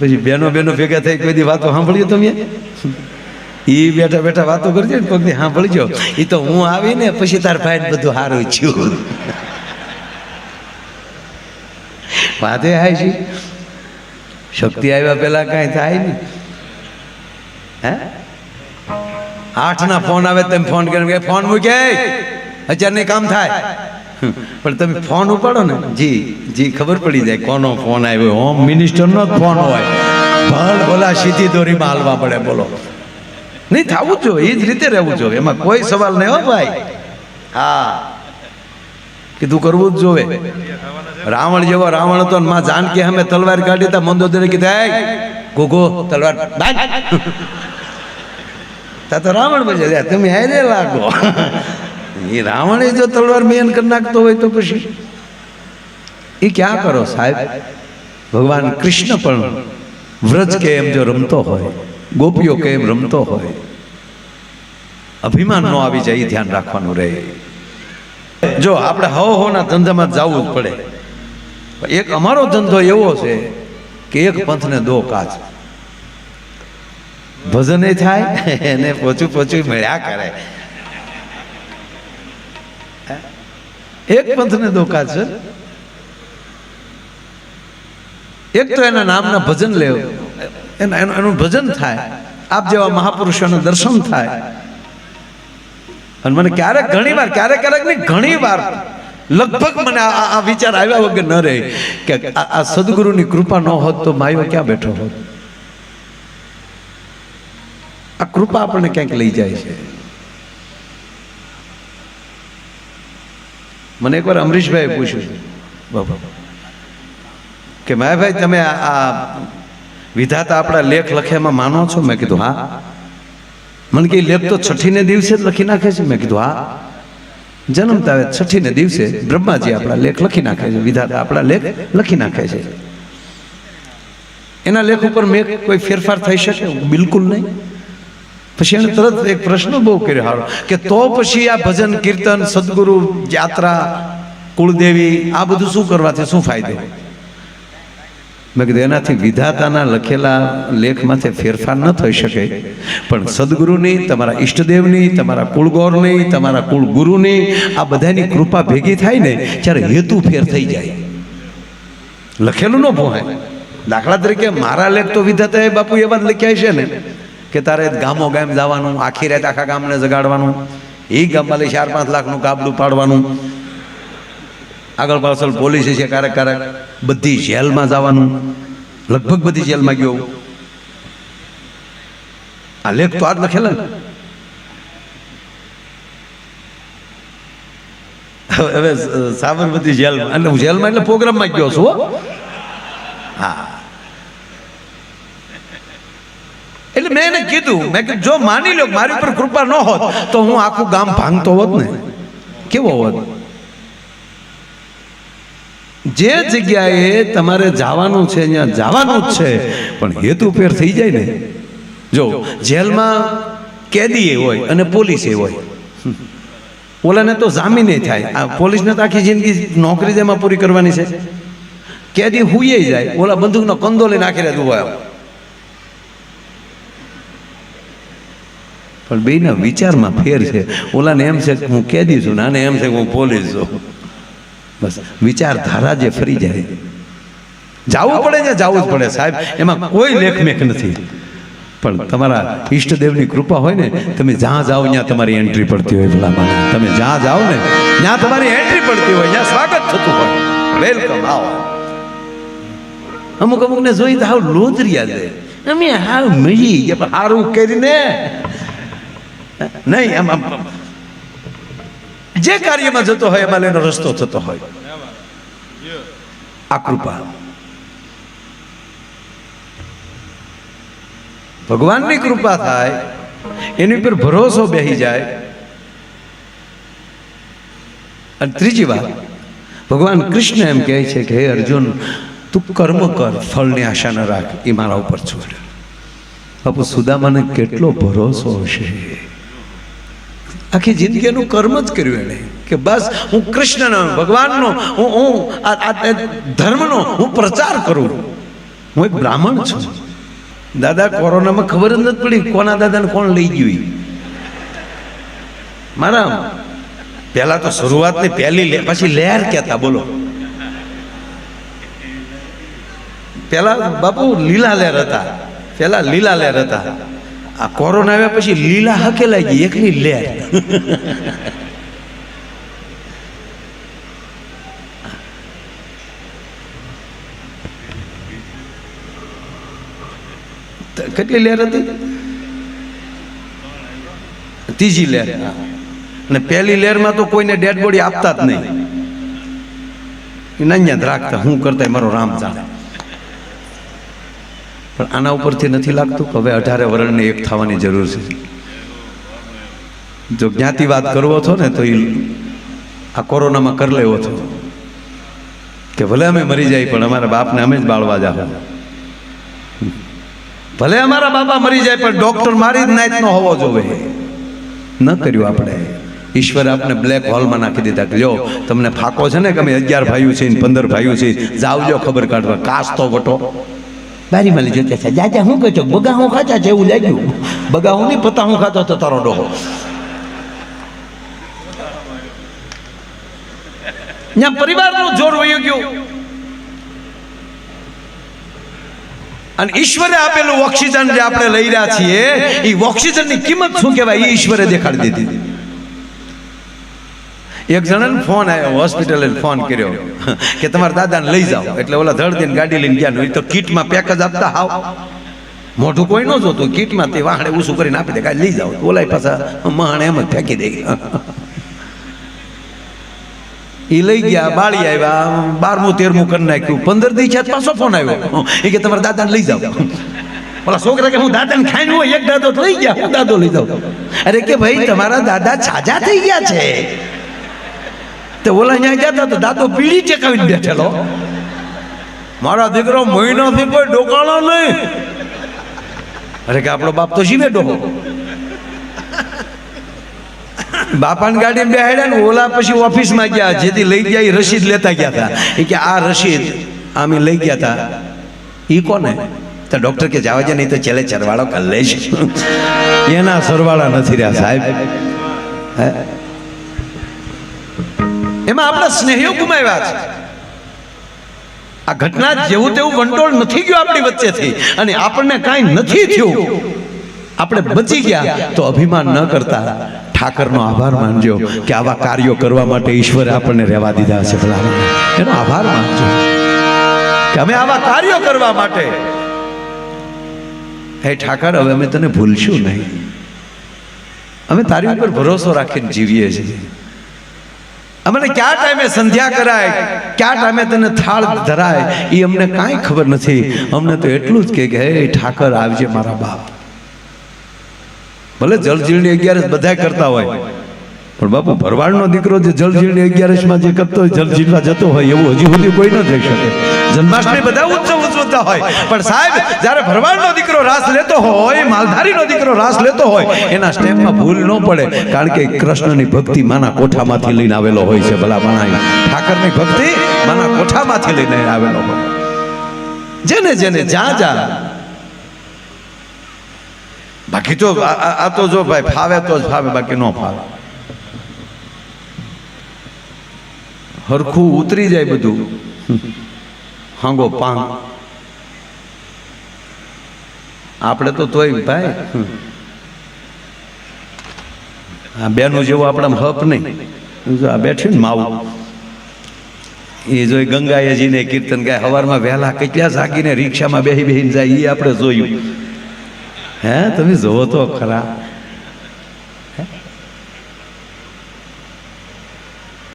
પછી બેનો બેનો ભેગા થઈ કોઈ વાતો સાંભળ્યું તમે? એ બેઠા બેઠા વાતો કરજો ને કોઈક સાંભળજો. એ તો હું આવીને પછી તાર ભાઈ બધું સારું છું વાતે હાય છે. શક્તિ આવ્યા પહેલા કાંઈ થાય નહીં. હે? આઠના ફોન આવે તમે ફોન કરે ફોન મૂકે. અત્યારે નહીં કામ થાય. પણ તમે ફોન ઉપાડો ને. જી જી ખબર પડી જાય કોનો ફોન આવ્યો. હોમ મિનિસ્ટરનો જ ફોન હોય. ભલ ભલા સીધી દોરીમાં હાલવા પડે બોલો. નહીં થવું જ એ જ રીતે રહેવું જોઈએ. એમાં કોઈ સવાલ નહીં હો ભાઈ. હા. કીધું કરવું જ જોવે રાવણ જેવો રાવણ હતો માં જાનકી અમે તલવાર કાઢી હતા મંદોદરે કીધા "એય, ગોગો તલવાર તા તો રાવણ બજે તમે હારે લાગો. એ રાવણે જો તલવાર મેન કરી નાખતો હોય તો પછી એ ક્યાં કરો સાહેબ? ભગવાન કૃષ્ણ પણ વ્રજ કે એમ જો રમતો હોય, ગોપીઓ કે એમ રમતો હોય, અભિમાન ન આવી જાય એ ધ્યાન રાખવાનું રહે. જો આપણે હવ હોના ધંધામાં જવું જ પડે. એક અમારો ધંધો એવો છે કે એક પંથને દો કાચ. ભજને થાય, એને પોચું પોચું મળ્યા કરે. એક પંથને ધોકા છે. એક તો એના નામના ભજન લેવ એના એનું ભજન થાય. આપ જેવા મહાપુરુષોના દર્શન થાય. અને મને ક્યારેક ઘણી વાર ક્યારેક ક્યારેક નહીં, ઘણી વાર લગભગ મને આ વિચાર આવ્યા વગર ન રહે કે આ સદગુરુની કૃપા ન હોત તો માયો ક્યાં બેઠો હોત? આ કૃપા આપણને ક્યાંક લઈ જાય છે. મને એકવાર અમરીશભાઈએ પૂછ્યું બાબા કે માયાભાઈ, તમે આ વિધાતા આપણા લેખ લખ્યામાં માનો છો? મેં કીધું, હા. મને કે લેખ તો છઠ્ઠીને દિવસે જ લખી નાખે છે. મેં કીધું, હા. જન્મતા આવે છઠ્ઠીને દિવસે બ્રહ્માજી આપણા લેખ લખી નાખે છે. વિધાતા આપણા લેખ લખી નાખે છે. એના લેખ ઉપર મેં કોઈ ફેરફાર થઈ શકે? બિલકુલ નહીં. પછી એને તરત એક પ્રશ્ન બહુ કર્યો હારો કે તો પછી આ ભજન, કીર્તન, સદગુરુ, યાત્રા, કુળદેવી, આ બધું શું કરવાથી શું ફાયદો? મેં કીધું, એનાથી વિધાતાના લખેલા લેખમાંથી ફેરફાર ન થઈ શકે. પણ સદગુરુની, તમારા ઈષ્ટદેવની, તમારા કુળગૌરની, તમારા કુળગુરુની, આ બધાની કૃપા ભેગી થાય ને, ત્યારે હેતુ ફેર થઈ જાય. લખેલું ન પોહાય દાખલા તરીકે, મારા લેખ તો વિધાતાએ બાપુ એવા જ લખ્યા છે ને. કે તારે ગામો ગામ જવાનું, આખી રાત આખા ગામને જગાડવાનું, એ ગામમાં ચાર પાંચ લાખનું કાબલું પાડવાનું. આગળ પાછળ પોલીસ છે ક્યારેક ક્યારેક બધી જેલમાં જવાનું. લગભગ બધી જેલમાં ગયો. આ લેખ તો આજ લખેલા ને. હવે સાબરમતી જેલમાં એટલે હું જેલમાં એટલે પ્રોગ્રામમાં ગયો છું હો. એટલે મેં એને કીધું, મેં કીધું, જો માની લો મારી ઉપર કૃપા ન હોત, તો હું આખું ગામ ભાંગતો હોત ને. કેવો હોત? જે જગ્યાએ તમારે જવાનું છે, અહીંયા જવાનું જ છે, પણ હેતુ ફેર થઈ જાય ને. જો, જેલમાં કેદીએ હોય અને પોલીસે હોય. ઓલાને તો જામીને થાય. આ પોલીસને તો આખી જિંદગી નોકરી જેમાં પૂરી કરવાની છે. કેદી હુઈએ જાય, ઓલા બંદૂકનો કંદો લઈને આખી રાત ઊભા પણ બેના વિચારમાં ફેર છે. ઓલાને એમ છે કે હું કેદી છું ને આને એમ છે હું પોલીસ છું. બસ, વિચારધારા જે ફરી જાય. જાવું પડે ને જાવું જ પડે સાહેબ. એમાં કોઈ લેખમેખ નથી. પણ તમારા ઈષ્ટદેવની કૃપા હોય ને, તમે જ્યાં જાઓ ત્યાં તમારી એન્ટ્રી પડતી હોય ભલા માને તમે જ્યાં જાઓ ને, ત્યાં તમારી એન્ટ્રી પડતી હોય, ત્યાં સ્વાગત થતું હોય. વેલકમ આવો. અમુક અમુક ને જોઈ તો હાવ લોધરિયા છે અમે હાવ મળી ગયા, પણ કરીને નહીં, આમ આમ જે કાર્યમાં જતો હોય, એમાં લઈને રસ્તો થતો હોય. આ કૃપા. ભગવાનની કૃપા થાય, એની પર ભરોસો બેહી જાય. અને ત્રીજી વાત, ભગવાન કૃષ્ણ એમ કહે છે કે, હે અર્જુન, તું કર્મ કર, ફળની આશા ન રાખ, એ મારા ઉપર છોડ. બાપુ, સુદામાને કેટલો ભરોસો હશે? આખી જિંદગી એનું કર્મ જ કર્યું એને કે બસ હું કૃષ્ણનો, ભગવાનનો, હું હું, આ ધર્મનો હું પ્રચાર કરું. હું એક બ્રાહ્મણ છું. દાદા, કોરોનામાં ખબર જ નથી પડી કોના દાદાને કોણ લઈ ગયું. મારા, પહેલા તો શરૂઆતની પહેલી પછી લહેર કહેતા, બોલો. પહેલા બાપુ લીલા લહેર હતા. પહેલા લીલા લહેર હતા. આ કોરોના આવ્યા પછી લીલા હકેલાઈ ગઈ એકની લેર કેટલી લહેર હતી? ત્રીજી લહેર અને પહેલી લહેરમાં તો કોઈને ડેડ બોડી આપતા જ નહીં. જ રાખતા, હું કરતા મારો રામ જાણે. પણ આના ઉપરથી નથી લાગતું કે હવે અઢારે વર્ણને એક થવાની જરૂર છે. જો જ્ઞાતિવાદ કરવો છો ને, તો એ આ કોરોનામાં કરી લેવો છો. કે ભલે અમે મરી જાય, પણ અમારા બાપને અમે જ બાળવા જાવ ભલે અમારા બાપા મરી જાય, પણ ડોક્ટર મારી જ નાઈટ નો હોવો જોવે ન કર્યું આપણે. ઈશ્વરે આપને બ્લેક હોલમાં નાખી દીધા કે જો તમને ફાકો છે ને કે અમે અગિયાર ભાઈઓ છે પંદર ભાઈઓ છે જાવજો ખબર કાઢવા. કાસ તો વટો. બારીમાં લઈ જોતા છે જાજા હું કહો છો બગા હું ખાતા છે એવું લાગ્યું બગા હું નહીં પતા હું ખાતો હતો તારો ડોહો ત્યાં પરિવારનું જોર વયું ગયું અને ઈશ્વરે આપેલું ઓક્સિજન જે આપણે લઈ રહ્યા છીએ એ ઓક્સિજનની કિંમત શું કહેવાય એ ઈશ્વરે દેખાડી દીધી એક જણાને ફોન આવ્યો હોસ્પિટલે ફોન કર્યો, કે તમારા દાદાને લઈ જાઓ. એટલે ઓલા ધડદીને ગાડી લઈને ગયા તો કીટમાં પેક જ આપતા હાવ. મોઢું કોઈ ન જોતું, કીટમાં તે વાહણે ઊસું કરીને આપી દે, કાંઈ લઈ જાઓ. ઓલાય પાછા મહાણે એમ જ ફેંકી દે. એ લઈ ગયા, બાળી આવ્યા, બારમું, તેરમું કરી નાખ્યું. પંદર દી પાછો ફોન આવ્યો. એ કે તમારા દાદાને લઈ જાઓ. ઓલા છોકરા કે હું દાદાને ખાઈને હોય, એક દાદો લઈ ગયા, હું દાદો લઈ જાઉં. અરે કે ભાઈ, તમારા દાદા છાજા થઈ ગયા છે. તે ઓલા ગયા હતા તો દાદો પીડી ટેકાવીને બેઠેલો. મારા દીકરો મહિનાથી કોઈ ડોકાણો નહીં. અરે કે આપણો બાપ તો જીવે ડોહો. બાપાની ગાડી બેહાડ્યા ને ઓલા પછી ઓફિસમાં ગયા, જેથી લઈ ગયા એ રસીદ લેતા ગયા હતા એ કે આ રસીદ અમે લઈ ગયા હતા એ કોને? તો ડોક્ટર કે જવા છે નહીં તો ચેલે ચરવાળો કરી લઈશ. એના સરવાળા નથી રહ્યા સાહેબ. હે? એમાં આપણા સ્નેહીઓ ગુમાવ્યા છે. આ ઘટના જેવું તેવું કંટ્રોલ નથી ગયો આપણી વચ્ચેથી. અને આપણને કાંઈ નથી થયું. આપણે બચી ગયા તો અભિમાન ન કરતા. ઠાકરનો આભાર માનજો કે આવા કાર્યો કરવા માટે ઈશ્વરે આપણને રહેવા દીધા છે ભલામણ. એનો આભાર માનજો કે અમે આવા કાર્યો કરવા માટે. હે ઠાકર, હવે અમે તને ભૂલશું નહીં. અમે તારી ઉપર ભરોસો રાખીને જીવીએ છીએ. અમને કયા ટાઈમે સંધ્યા કરાય? કયા ટાઈમે તને થાળ ધરાય? એ અમને કાંઈ ખબર નથી. અમને તો એટલું જ કે હે, ઠાકર, આવજે મારા બાપ. ભલે જળજીલની અગિયારસ બધા કરતા હોય, પણ બાપુ, ભરવાડનો દીકરો જે જળજીલની અગિયારસમાં જે કરતો હોય જળજીલવા જતો હોય, એવું હજી સુધી કોઈ ન થઈ શકે. જન્માષ્ટમી બધા ઉત્સવ ઉજવતા હોય. પણ સાહેબ, જ્યારે ભરવાડનો દીકરો રાસ લેતો હોય, માલધારીનો દીકરો રાસ લેતો હોય, એના સ્ટેપમાં ભૂલ ન પડે. કારણ કે કૃષ્ણની ભક્તિ માના કોઠામાંથી લઈને આવેલો હોય છે, ભલા માણા ઠાકરની ભક્તિ માના કોઠામાંથી લઈને આવેલો હોય. જેને જેને જ્યાં જ્યાં. બાકી તો આ- તો જો ભાઈ ફાવે તો જ ફાવે, બાકી ન ફાવે. હરખું ઉતરી જાય બધું. હાંગો પાંગ. આપણે તો તોય ભાઈ આ બેનું જેવું આપણે હપ નહીં. જો આ બેઠી ને માવું. એ જોઈ ગંગાયજીને કીર્તન ગાય સવારમાં વહેલા કેટલા જાગીને રિક્ષામાં બેહી બેહીને જાય એ આપણે જોયું. હે, તમે જોવો તો ખરા.